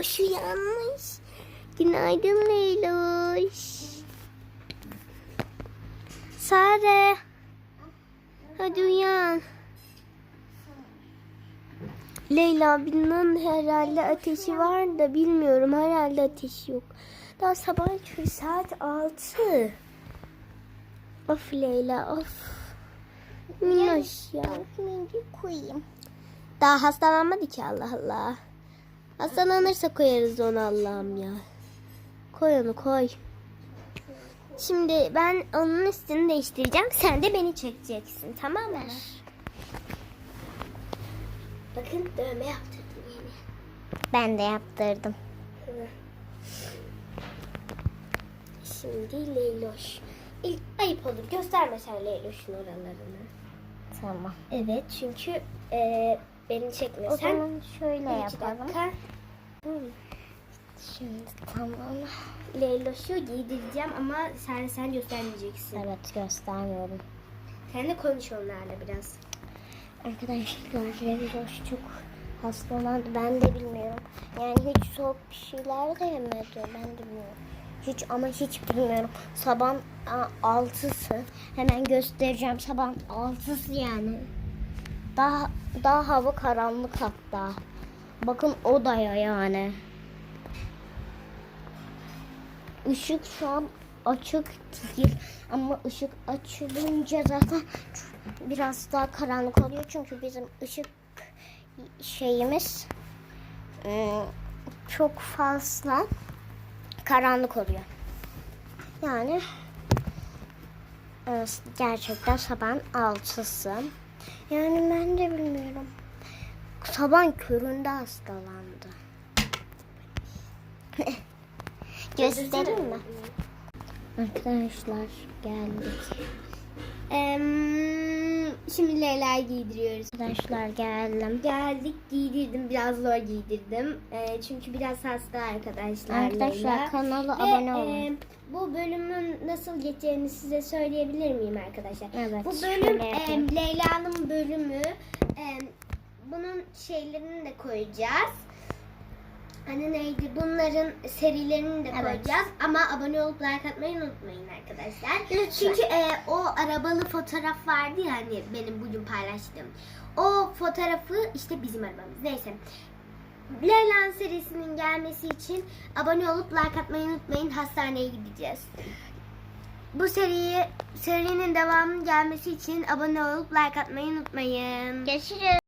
Leyloş uyanmış. Günaydın Leyloş. Sare. Hadi uyan. Leyla abinin herhalde ateşi var da bilmiyorum. Herhalde ateşi yok. Daha sabah saat 6. Of Leyla of. Minnoş ya. Koyayım. Daha hastalanmadı ki Allah Allah. Hastalanırsa koyarız onu Allah'ım ya. Koy onu koy. Şimdi ben onun üstünü değiştireceğim. Sen de beni çekeceksin tamam mı? Bakın dövme yaptırdım yeni. Ben de yaptırdım. Şimdi Leyloş. İlk ayıp olur. Göstermesen Leyloş'un oralarını. Tamam. Evet çünkü e, beni O çekmesen. zaman şöyle yapalım. dakika. Şimdi tamam. Leyloş'u giydireceğim ama sen sen göstermeyeceksin. Evet göstermiyorum. Sen de konuş onlarla biraz. Arkadaşlar Revizoş çok hastalandı. Ben de bilmiyorum. Yani hiç soğuk bir şeyler de yemedi. Ben de bilmiyorum. Hiç ama hiç bilmiyorum. Sabah altısı. Hemen göstereceğim. Sabah altısı yani. Daha daha hava karanlık hatta. Bakın odaya yani. Işık şu an açık değil ama ışık açılınca zaten biraz daha karanlık oluyor çünkü bizim ışık şeyimiz ıı, çok fazla karanlık oluyor. Yani e, gerçekten sabahın altısı. Yani ben de bilmiyorum. Sabahın köründe hastalandı. Göstereyim mi? Arkadaşlar geldik. Em, şimdi Leyla'yı giydiriyoruz. Arkadaşlar geldim. Geldik giydirdim biraz zor giydirdim. E, çünkü biraz hasta arkadaşlar. Arkadaşlar Leyla. kanala Ve, abone olun. e, bu bölümün nasıl geçeceğini size söyleyebilir miyim arkadaşlar? Evet, Bu bölüm e, Leyla'nın bölümü. E, bunun şeylerini de koyacağız. Hani neydi? Bunların serilerini de Evet. koyacağız. Ama abone olup like atmayı unutmayın arkadaşlar. Lütfen. Çünkü e, o arabalı fotoğraf vardı ya hani benim bugün paylaştığım. O fotoğrafı işte bizim arabamız. Neyse. Leyla'nın serisinin gelmesi için abone olup like atmayı unutmayın. Hastaneye gideceğiz. Bu seriyi serinin devamının gelmesi için abone olup like atmayı unutmayın. Görüşürüz.